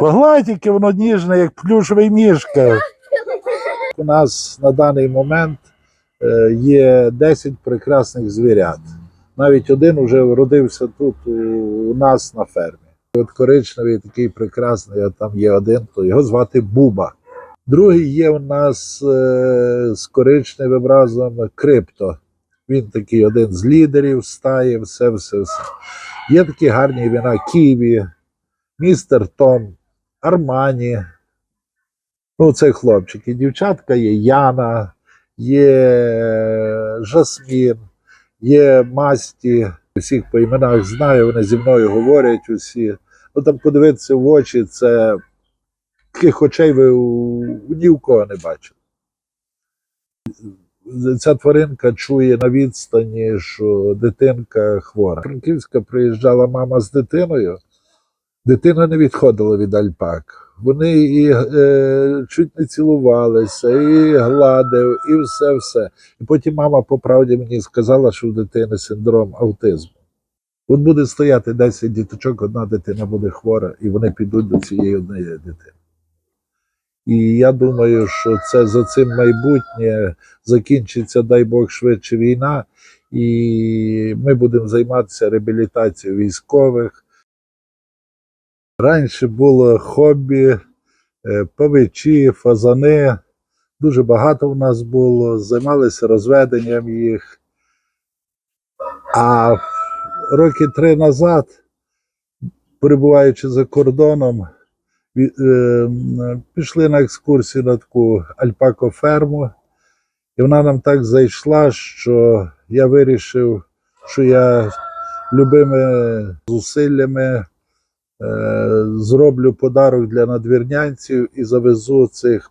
Погладь, воно ніжне, як плюшевий мішка. У нас на даний момент е, є 10 прекрасних звірят. Навіть один вже родився тут у, у нас на фермі. От коричневий такий прекрасний, а там є один, то його звати Буба. Другий є у нас е, з коричневим разом крипто. Він такий один з лідерів стає, все, все, все. Є такі гарні імена Ківі, містер Том, Армані. Ну, це хлопчики. Дівчатка є Яна, є Жасмін, є Масті. Всіх по іменах знаю, вони зі мною говорять усі. Ну там подивитися в очі, це таких очей ви ні в кого не бачили. Ця тваринка чує на відстані, що дитинка хвора. Франківська приїжджала мама з дитиною. Дитина не відходила від альпак. Вони і е, чуть не цілувалися, і гладив, і все, все. І потім мама по правді мені сказала, що в дитини синдром аутизму. От буде стояти 10 діточок, одна дитина буде хвора, і вони підуть до цієї однієї дитини. І я думаю, що це за цим майбутнє закінчиться, дай Бог, швидше війна, і ми будемо займатися реабілітацією військових. Раніше було хобі, е, павичі, фазани. Дуже багато в нас було, займалися розведенням їх. А роки три назад, перебуваючи за кордоном, пішли на екскурсію на таку альпакоферму, і вона нам так зайшла, що я вирішив, що я любими зусиллями е, зроблю подарок для надвірнянців і завезу цих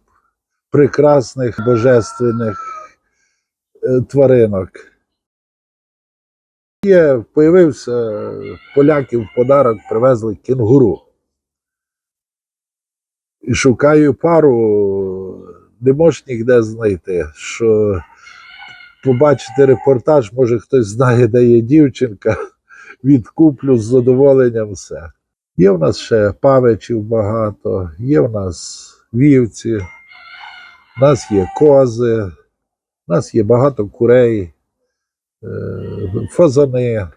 прекрасних божественних е, тваринок. Є, появився поляків в подарок, привезли кінгуру. Шукаю пару, не можеш ніде знайти, що побачити репортаж, може хтось знає, де є дівчинка, відкуплю з задоволенням все. Є в нас ще павичів багато, є в нас вівці, в нас є кози, в нас є багато курей, е, фазани.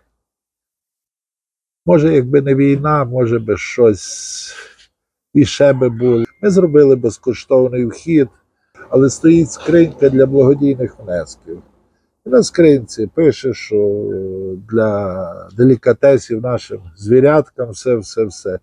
Може, якби не війна, може би щось іще би були. Ми зробили безкоштовний вхід, але стоїть скринька для благодійних внесків. І на скринці пише, що для делікатесів нашим звіряткам все, все, все.